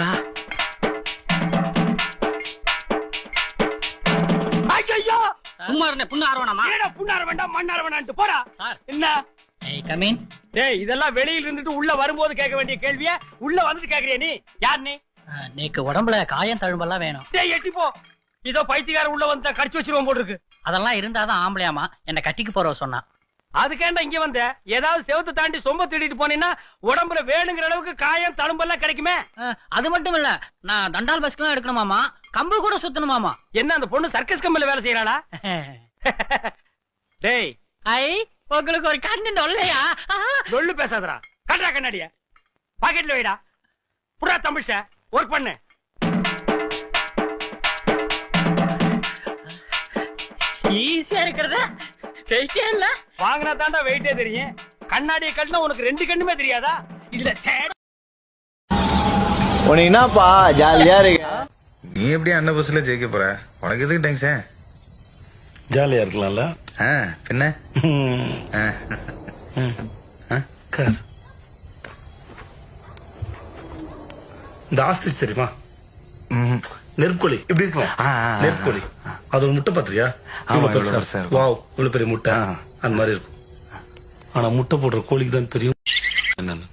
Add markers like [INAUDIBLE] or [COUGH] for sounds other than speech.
முருகா ஐயோ சும்மா இருந்தே புண்ணு ஆர்வனமா ஏடா புண்ணார வேண்டாம் மண்ணார போடா. சார். என்ன? ஏய் கமீன் டேய் இதெல்லாம் வெளியில இருந்துட்டு உள்ள வரும்போது கேட்க வேண்டிய கேள்விய உள்ள வந்துட்டு கேக்குறிய நீ? யார் நீ? நீக்கு உடம்புல காயம் தழும்பெல்லாம் வேணும். டேய் எட்டி போ. இதோ பைத்தியக்கார உள்ள வந்து கடிச்சு வச்சிருவோம் போல இருக்கு. அதெல்லாம் இருந்தாதான் ஆம்பளையாமா என்ன கட்டிக்கு போறவ சொன்னா அதுக்கேண்டா இங்க வந்த? ஏதாவது செவத்தை தாண்டி சொம்ப தேடிட்டு போனீங்கன்னா உடம்புல வேணுங்கிற அளவுக்கு காயம் தழும்பெல்லாம் கிடைக்குமே? அது மட்டும் இல்ல நான் தண்டால் பஸ்க்கெல்லாம் எடுக்கணுமாமா கம்பு கூட சுத்தணுமாமா என்ன அந்த பொண்ணு சர்க்கஸ் கம்பெனில வேலை செய்யறாளா? [LAUGHS] டேய். ஐ உங்களுக்கு ஒரு கண்ணு நொல்லையா? லொள்ளு பேசாதடா. கட்டுறா கண்ணாடிய. பாக்கெட்ல வைடா. புறா தமிழ்ச்ச ஒர்க் பண்ணு. ஈஸியா இருக்கிறத. டெஸ்டே இல்ல வாங்கினா தாண்டா வெயிட்டே தெரியும். கண்ணாடியை கட்டினா உனக்கு ரெண்டு கண்ணுமே தெரியாதா? இதுல சேட உனக்கு என்னப்பா ஜாலியா இருக்கு? நீ எப்படி அண்ணன் பஸ்ல ஜெயிக்க போற? உனக்கு எதுக்கு டென்ஷன் ஜாலியா இருக்கலாம்ல? பின்ன. இந்த ஆஸ்ட்ரிச் தெரியுமா. நெற்கோழி. இப்படி இருக்கும். நெற்கோழி. அது ஒரு முட்டை பாத்திரியா. வாவ் இவ்வளவு பெரிய முட்டை. அந்த மாதிரி இருக்கும். ஆனா முட்டை போடுற கோழிக்கு தான் தெரியும். என்னன்னு?